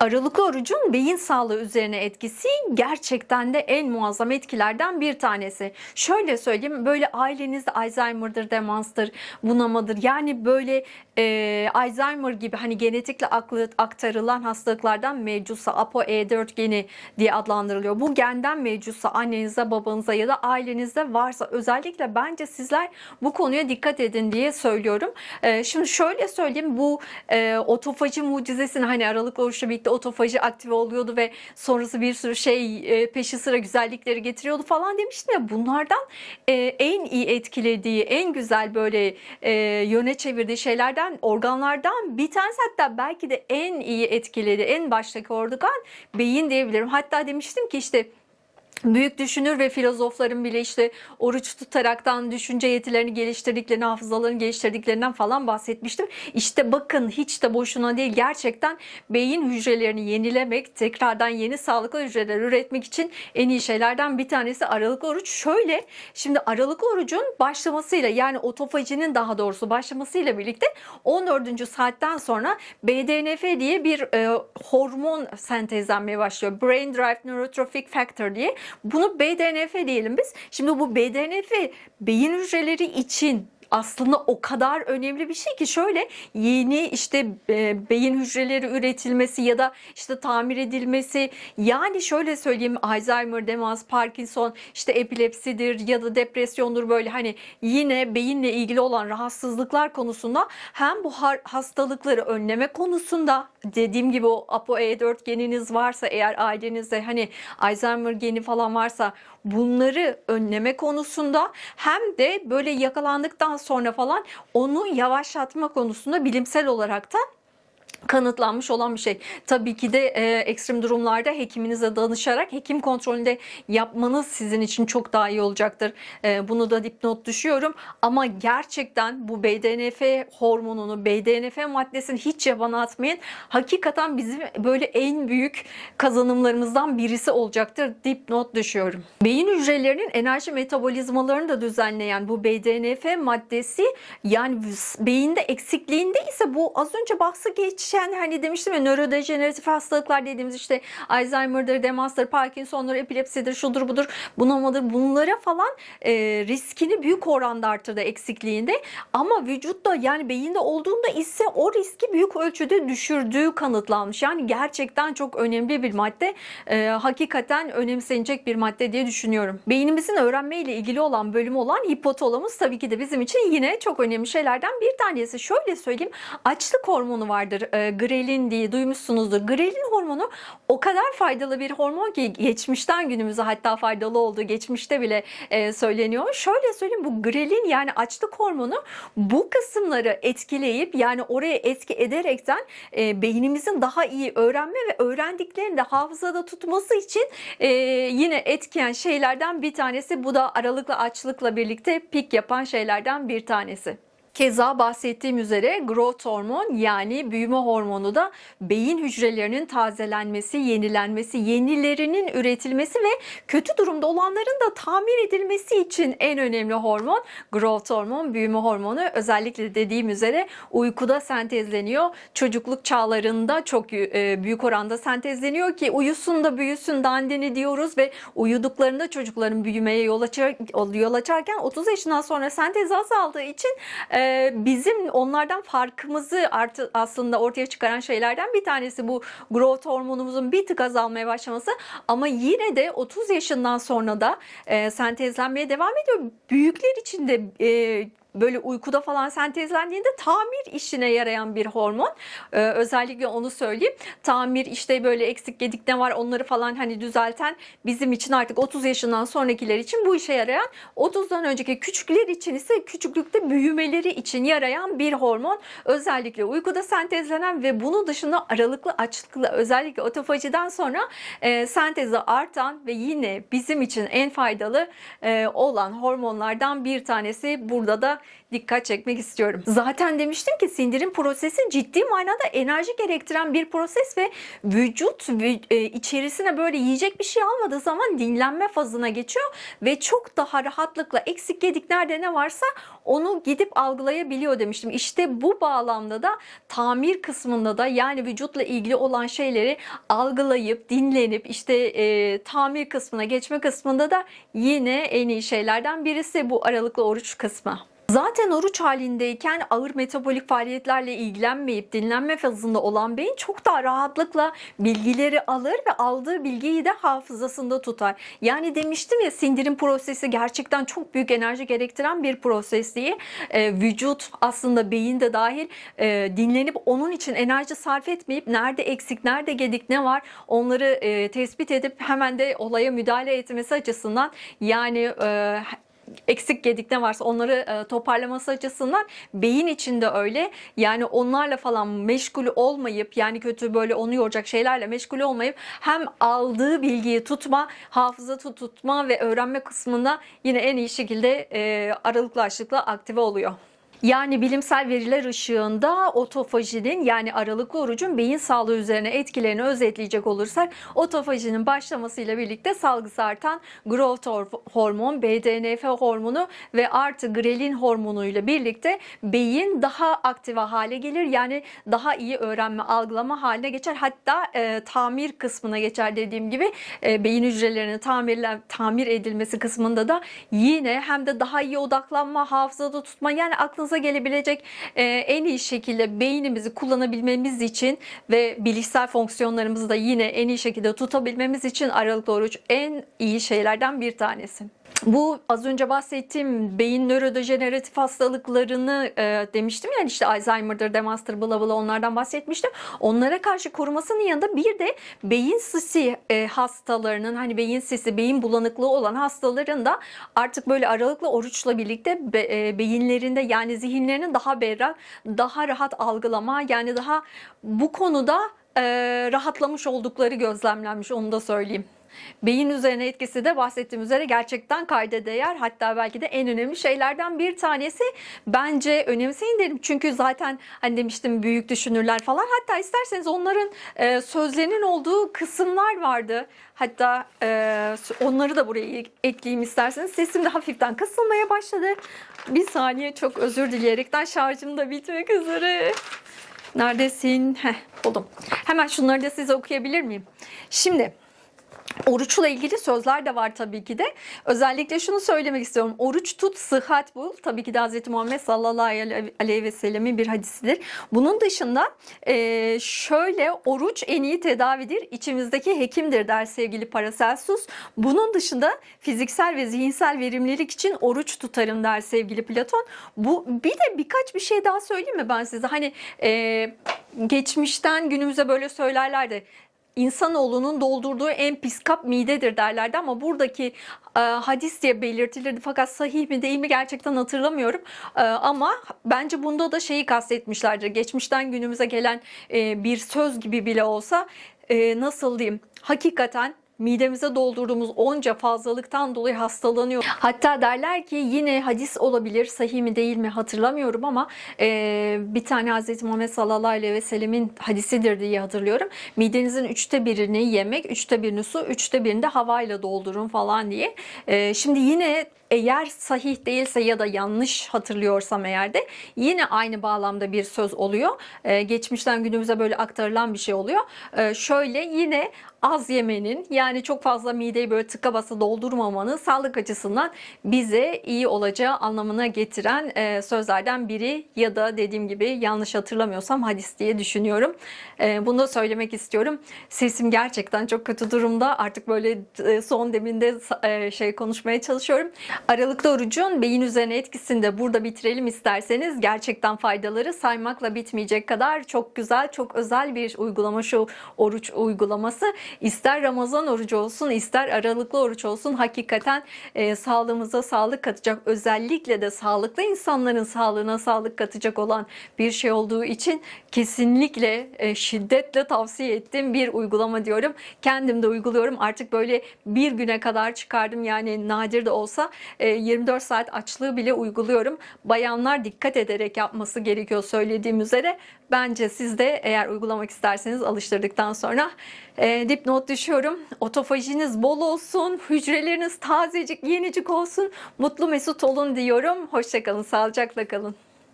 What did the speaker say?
Aralıklı orucun beyin sağlığı üzerine etkisi gerçekten de en muazzam etkilerden bir tanesi. Şöyle söyleyeyim böyle ailenizde Alzheimer'dır, demanstır, bunamadır. Yani böyle e, Alzheimer gibi hani genetikle aktarılan hastalıklardan mevcutsa ApoE4 geni diye adlandırılıyor. Bu genden mevcutsa annenize, babanıza ya da ailenizde varsa özellikle bence sizler bu konuya dikkat edin diye söylüyorum. E, şimdi şöyle söyleyeyim bu e, otofaji mucizesini hani aralıklı oruçla birlikte otofaji aktive oluyordu ve sonrası bir sürü şey e, peşi sıra güzellikleri getiriyordu falan demiştim ya bunlardan e, en iyi etkilediği en güzel böyle e, yöne çevirdiği şeylerden organlardan bir tanesi hatta belki de en iyi etkiledi en baştaki organ beyin diyebilirim. Hatta demiştim ki işte Büyük düşünür ve filozofların bile işte oruç tutaraktan düşünce yetilerini geliştirdiklerini, hafızalarını geliştirdiklerinden falan bahsetmiştim. İşte bakın hiç de boşuna değil gerçekten beyin hücrelerini yenilemek, tekrardan yeni sağlıklı hücreler üretmek için en iyi şeylerden bir tanesi aralıklı oruç. Şöyle şimdi aralıklı orucun başlamasıyla yani otofajinin daha doğrusu başlamasıyla birlikte 14. saatten sonra BDNF diye bir e, hormon sentezlenmeye başlıyor. Brain Derived Neurotrophic Factor diye. Bunu BDNF diyelim biz. Şimdi bu BDNF beyin hücreleri için aslında o kadar önemli bir şey ki şöyle yeni işte e, beyin hücreleri üretilmesi ya da işte tamir edilmesi. Yani şöyle söyleyeyim Alzheimer, demans, Parkinson, işte epilepsidir ya da depresyondur böyle. Hani yine beyinle ilgili olan rahatsızlıklar konusunda hem bu hastalıkları önleme konusunda dediğim gibi o ApoE4 geniniz varsa eğer ailenizde hani Alzheimer geni falan varsa bunları önleme konusunda hem de böyle yakalandıktan sonra falan onu yavaşlatma konusunda bilimsel olarak da kanıtlanmış olan bir şey. Tabii ki de e, ekstrem durumlarda hekiminize danışarak hekim kontrolünde yapmanız sizin için çok daha iyi olacaktır. E, bunu da dipnot düşüyorum. Ama gerçekten bu BDNF hormonunu, BDNF maddesini hiç yabana atmayın. Hakikaten bizim böyle en büyük kazanımlarımızdan birisi olacaktır. Dipnot düşüyorum. Beyin hücrelerinin enerji metabolizmalarını da düzenleyen bu BDNF maddesi yani beyinde eksikliğinde ise bu az önce bahsi geçen hani demiştim ya nörodejeneratif hastalıklar dediğimiz işte Alzheimer'dır, demanstır, Parkinson'dur, epilepsidir, şudur budur, bunamadır bunlara falan e, riskini büyük oranda artırdı eksikliğinde. Ama vücutta yani beyinde olduğunda ise o riski büyük ölçüde düşürdüğü kanıtlanmış. Yani gerçekten çok önemli bir madde. E, hakikaten önemsenecek bir madde diye düşünüyorum. Beynimizin öğrenmeyle ilgili olan bölümü olan hipotalamus tabii ki de bizim için yine çok önemli şeylerden bir tanesi. Şöyle söyleyeyim açlık hormonu vardır. E, grelin diye duymuşsunuzdur. Grelin hormonu o kadar faydalı bir hormon ki geçmişten günümüze hatta faydalı olduğu geçmişte bile e, söyleniyor. Şöyle söyleyeyim bu grelin yani açlık hormonu bu kısımları etkileyip yani oraya etki ederekten e, beynimizin daha iyi öğrenme ve öğrendiklerini de hafızada tutması için e, yine etkiyen şeylerden bir tanesi. Bu da aralıklı açlıkla birlikte pik yapan şeylerden bir tanesi. Keza bahsettiğim üzere growth hormon yani büyüme hormonu da beyin hücrelerinin tazelenmesi, yenilenmesi, yenilerinin üretilmesi ve kötü durumda olanların da tamir edilmesi için en önemli hormon growth hormon, büyüme hormonu. Özellikle dediğim üzere uykuda sentezleniyor. Çocukluk çağlarında çok e, büyük oranda sentezleniyor ki uyusun da büyüsün dandini diyoruz ve uyuduklarında çocukların büyümeye yol, açar, yol açarken 30 yaşından sonra sentez azaldığı için e, bizim onlardan farkımızı artı aslında ortaya çıkaran şeylerden bir tanesi bu growth hormonumuzun bir tık azalmaya başlaması ama yine de 30 yaşından sonra da e, sentezlenmeye devam ediyor. Büyükler için de e, böyle uykuda falan sentezlendiğinde tamir işine yarayan bir hormon. Ee, özellikle onu söyleyeyim. Tamir işte böyle eksik gedik ne var onları falan hani düzelten bizim için artık 30 yaşından sonrakiler için bu işe yarayan 30'dan önceki küçükler için ise küçüklükte büyümeleri için yarayan bir hormon. Özellikle uykuda sentezlenen ve bunu dışında aralıklı açlıkla özellikle otofajiden sonra e, sentezi artan ve yine bizim için en faydalı e, olan hormonlardan bir tanesi burada da dikkat çekmek istiyorum. Zaten demiştim ki sindirim prosesi ciddi manada enerji gerektiren bir proses ve vücut vü- e, içerisine böyle yiyecek bir şey almadığı zaman dinlenme fazına geçiyor ve çok daha rahatlıkla eksik yedik nerede ne varsa onu gidip algılayabiliyor demiştim. İşte bu bağlamda da tamir kısmında da yani vücutla ilgili olan şeyleri algılayıp dinlenip işte e, tamir kısmına geçme kısmında da yine en iyi şeylerden birisi bu aralıklı oruç kısmı. Zaten oruç halindeyken ağır metabolik faaliyetlerle ilgilenmeyip dinlenme fazında olan beyin çok daha rahatlıkla bilgileri alır ve aldığı bilgiyi de hafızasında tutar. Yani demiştim ya sindirim prosesi gerçekten çok büyük enerji gerektiren bir proses diye. Ee, vücut aslında beyin de dahil e, dinlenip onun için enerji sarf etmeyip nerede eksik, nerede gedik, ne var onları e, tespit edip hemen de olaya müdahale etmesi açısından yani e, eksik gedik ne varsa onları e, toparlaması açısından beyin içinde öyle. Yani onlarla falan meşgul olmayıp yani kötü böyle onu yoracak şeylerle meşgul olmayıp hem aldığı bilgiyi tutma, hafıza tut- tutma ve öğrenme kısmında yine en iyi şekilde e, aralıklı açlıkla aktive oluyor. Yani bilimsel veriler ışığında otofajinin yani aralıklı orucun beyin sağlığı üzerine etkilerini özetleyecek olursak otofajinin başlamasıyla birlikte salgısı artan growth hor- hormon, BDNF hormonu ve artı grelin hormonuyla birlikte beyin daha aktive hale gelir. Yani daha iyi öğrenme, algılama haline geçer. Hatta e, tamir kısmına geçer dediğim gibi e, beyin hücrelerinin tamirlen, tamir edilmesi kısmında da yine hem de daha iyi odaklanma, hafızada tutma yani aklınıza gelebilecek e, en iyi şekilde beynimizi kullanabilmemiz için ve bilişsel fonksiyonlarımızı da yine en iyi şekilde tutabilmemiz için aralıklı oruç en iyi şeylerden bir tanesi. Bu az önce bahsettiğim beyin nörodejeneratif hastalıklarını e, demiştim yani işte Alzheimer'dır, Demence'dır, bla bla onlardan bahsetmiştim. Onlara karşı korumasının yanında bir de beyin sisi e, hastalarının hani beyin sisi, beyin bulanıklığı olan hastaların da artık böyle aralıklı oruçla birlikte be- e, beyinlerinde yani zihinlerinin daha berrak, daha rahat algılama yani daha bu konuda e, rahatlamış oldukları gözlemlenmiş onu da söyleyeyim. Beyin üzerine etkisi de bahsettiğim üzere gerçekten kayda değer. Hatta belki de en önemli şeylerden bir tanesi. Bence önemseyin derim. Çünkü zaten hani demiştim büyük düşünürler falan. Hatta isterseniz onların e, sözlerinin olduğu kısımlar vardı. Hatta e, onları da buraya ekleyeyim isterseniz. Sesim de hafiften kısılmaya başladı. Bir saniye çok özür dileyerekten şarjım da bitmek üzere. Neredesin? Heh, buldum. Hemen şunları da size okuyabilir miyim? Şimdi Oruçla ilgili sözler de var tabii ki de. Özellikle şunu söylemek istiyorum. Oruç tut, sıhhat bul. Tabii ki de Hz. Muhammed sallallahu aleyhi ve sellemin bir hadisidir. Bunun dışında e, şöyle oruç en iyi tedavidir. İçimizdeki hekimdir der sevgili Paracelsus. Bunun dışında fiziksel ve zihinsel verimlilik için oruç tutarım der sevgili Platon. Bu bir de birkaç bir şey daha söyleyeyim mi ben size? Hani e, geçmişten günümüze böyle söylerlerdi insanoğlunun doldurduğu en pis kap midedir derlerdi ama buradaki e, hadis diye belirtilirdi. Fakat sahih mi değil mi gerçekten hatırlamıyorum. E, ama bence bunda da şeyi kastetmişlerdir. Geçmişten günümüze gelen e, bir söz gibi bile olsa e, nasıl diyeyim hakikaten midemize doldurduğumuz onca fazlalıktan dolayı hastalanıyor. Hatta derler ki yine hadis olabilir, sahih mi değil mi hatırlamıyorum ama e, bir tane Hz. Muhammed sallallahu aleyhi ve sellemin hadisidir diye hatırlıyorum. Midenizin üçte birini yemek, üçte birini su, üçte birini de havayla doldurun falan diye. E, şimdi yine eğer sahih değilse ya da yanlış hatırlıyorsam eğer de yine aynı bağlamda bir söz oluyor. Ee, geçmişten günümüze böyle aktarılan bir şey oluyor. Ee, şöyle yine az yemenin yani çok fazla mideyi böyle tıka basa doldurmamanın sağlık açısından bize iyi olacağı anlamına getiren e, sözlerden biri ya da dediğim gibi yanlış hatırlamıyorsam hadis diye düşünüyorum. E, bunu da söylemek istiyorum. Sesim gerçekten çok kötü durumda. Artık böyle e, son deminde e, şey konuşmaya çalışıyorum. Aralıklı orucun beyin üzerine etkisini de burada bitirelim isterseniz. Gerçekten faydaları saymakla bitmeyecek kadar çok güzel, çok özel bir uygulama şu oruç uygulaması. İster Ramazan orucu olsun ister aralıklı oruç olsun hakikaten e, sağlığımıza sağlık katacak özellikle de sağlıklı insanların sağlığına sağlık katacak olan bir şey olduğu için kesinlikle e, şiddetle tavsiye ettiğim bir uygulama diyorum. Kendim de uyguluyorum artık böyle bir güne kadar çıkardım yani nadir de olsa e, 24 saat açlığı bile uyguluyorum. Bayanlar dikkat ederek yapması gerekiyor söylediğim üzere. Bence siz de eğer uygulamak isterseniz alıştırdıktan sonra e, dipnot düşüyorum. Otofajiniz bol olsun, hücreleriniz tazecik, yenicik olsun, mutlu mesut olun diyorum. Hoşçakalın, sağlıcakla kalın.